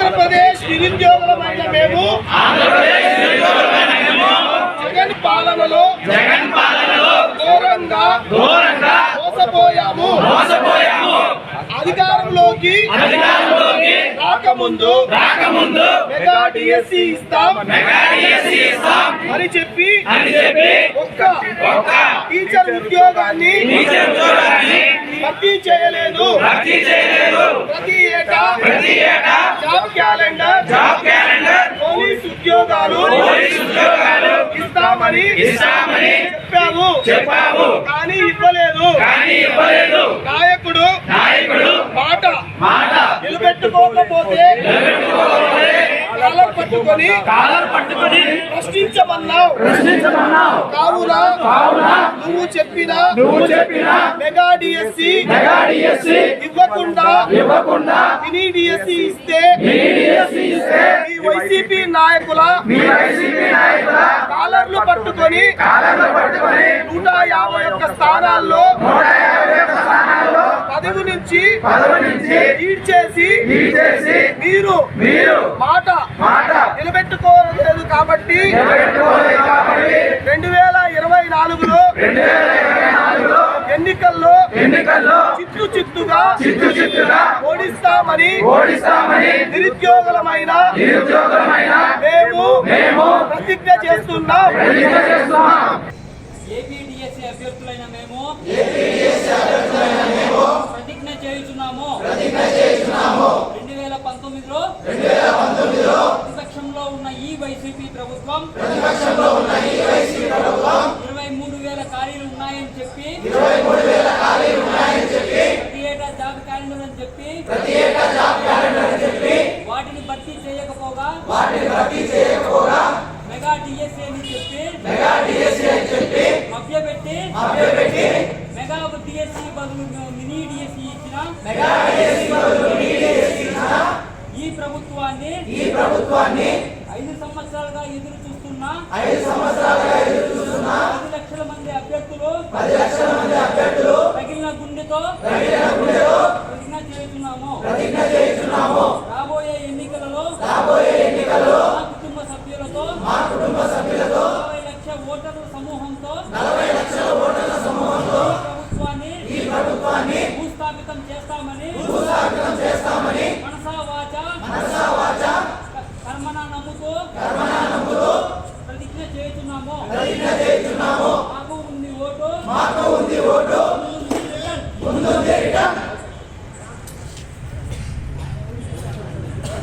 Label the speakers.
Speaker 1: ఆంధ్రప్రదేశ్ నిరుద్యోగులమైన మేము జగన్ పాలనలో
Speaker 2: జగన్ పాలనలో
Speaker 1: ఘోరంగా
Speaker 2: ఘోరంగా
Speaker 1: మోసపోయాము.
Speaker 2: మోసపోయాము.
Speaker 1: అధికారంలోకి
Speaker 2: అధికారంలోకి
Speaker 1: రాకముందు
Speaker 2: రాకముందు
Speaker 1: మెగా డిఎస్సి ఇస్తాం.
Speaker 2: మెగా డిఎస్సీ ఇస్తాం.
Speaker 1: అని చెప్పి
Speaker 2: అని చెప్పి
Speaker 1: ఒక్క
Speaker 2: ఒక్క
Speaker 1: టీచర్ ఉద్యోగాన్ని
Speaker 2: టీచర్ ఉద్యోగాన్ని
Speaker 1: భర్తీ చేయలేదు.
Speaker 2: భర్తీ చేయలేదు.
Speaker 1: ప్రతి ఏటా
Speaker 2: ప్రతి ఏటా
Speaker 1: job calendar
Speaker 2: job calendar
Speaker 1: police ఉద్యోగాలు
Speaker 2: పోలీస్ ఉద్యోగాలు
Speaker 1: ఇస్తామని
Speaker 2: ఇస్తామని
Speaker 1: చెప్పాము.
Speaker 2: చెప్పాము.
Speaker 1: కానీ ఇవ్వలేదు.
Speaker 2: కానీ ఇవ్వలేదు.
Speaker 1: నాయకుడు
Speaker 2: నాయకుడు
Speaker 1: మాట
Speaker 2: మాట
Speaker 1: నిలబెట్టుకోకపోతే కాలం పట్టుకొని
Speaker 2: కాలర్ పట్టుకొని
Speaker 1: ప్రశ్నించమన్నావు.
Speaker 2: ప్రశ్నించమన్నావు.
Speaker 1: కావున నువ్వు చెప్పిన
Speaker 2: నువ్వు చెప్పిన
Speaker 1: మెగా డిఎస్సి
Speaker 2: మెగా డిఎస్సీ
Speaker 1: ఇవ్వకుండా
Speaker 2: ఇవ్వకుండా
Speaker 1: మినీ డిఎస్సి ఇస్తే
Speaker 2: మీ డిఎస్సీ ఇస్తే
Speaker 1: ఈ వైసీపీ నాయకుల
Speaker 2: మీ వైసీపీ నాయకుల
Speaker 1: కాలర్లు పట్టుకొని
Speaker 2: కాలర్లు పట్టుకొని
Speaker 1: నూట యాభై ఒక్క స్థానాల్లో
Speaker 2: నూట యాభై ఒక్క స్థానాల్లో
Speaker 1: పదవి నుంచి
Speaker 2: పదవి నుంచి
Speaker 1: లీడ్ చేసి
Speaker 2: లీడ్ చేసి
Speaker 1: మీరు
Speaker 2: మీరు
Speaker 1: మాట
Speaker 2: మాట
Speaker 1: నిలబెట్టుకోలేదు కాబట్టి
Speaker 2: నిలబెట్టుకోలేదు కాబట్టి
Speaker 1: రెండు వేల నాలుగులో ఎన్నికల్లో
Speaker 2: ఎన్నికల్లో
Speaker 1: చిత్తు చిత్తుగా
Speaker 2: చిత్తు చిత్తుగా
Speaker 1: ఓడిస్తామని
Speaker 2: ఓడిస్తామని
Speaker 1: నిరుద్యోగులమైన
Speaker 2: నిరుద్యోగమైన
Speaker 1: మేము
Speaker 2: మేము
Speaker 1: ప్రతిజ్ఞ చేస్తున్నాం.
Speaker 2: ప్రతిజ్ఞ చేస్తున్నాం.
Speaker 3: ఏపీడిఎస్సీ అభ్యర్థులైన మేము ప్రతిజ్ఞ చేయుచున్నాము. రెండు వేల పంతొమ్మిదిలో ప్రతిపక్షంలో ఉన్న ఈ వైసీపీ ప్రభుత్వం ఇరవై ఉన్నాయని చెప్పి ప్రతి ఏటా జాబ్ క్యాలెండర్ అని చెప్పి వాటిని భర్తీ చేయకపోగా మెగా డిఎస్సీ అని చెప్పి మభ్యపెట్టి మెగా డిఎస్సీ బదులు మినీ డిఎస్సీ ఇచ్చిన ఈ ప్రభుత్వాన్ని
Speaker 2: ఈ ప్రభుత్వాన్ని
Speaker 3: ఐదు సంవత్సరాలుగా ఎదురు చూస్తున్న
Speaker 2: ఐదు సంవత్సరాలుగా ఎదురు చూస్తున్న mundo de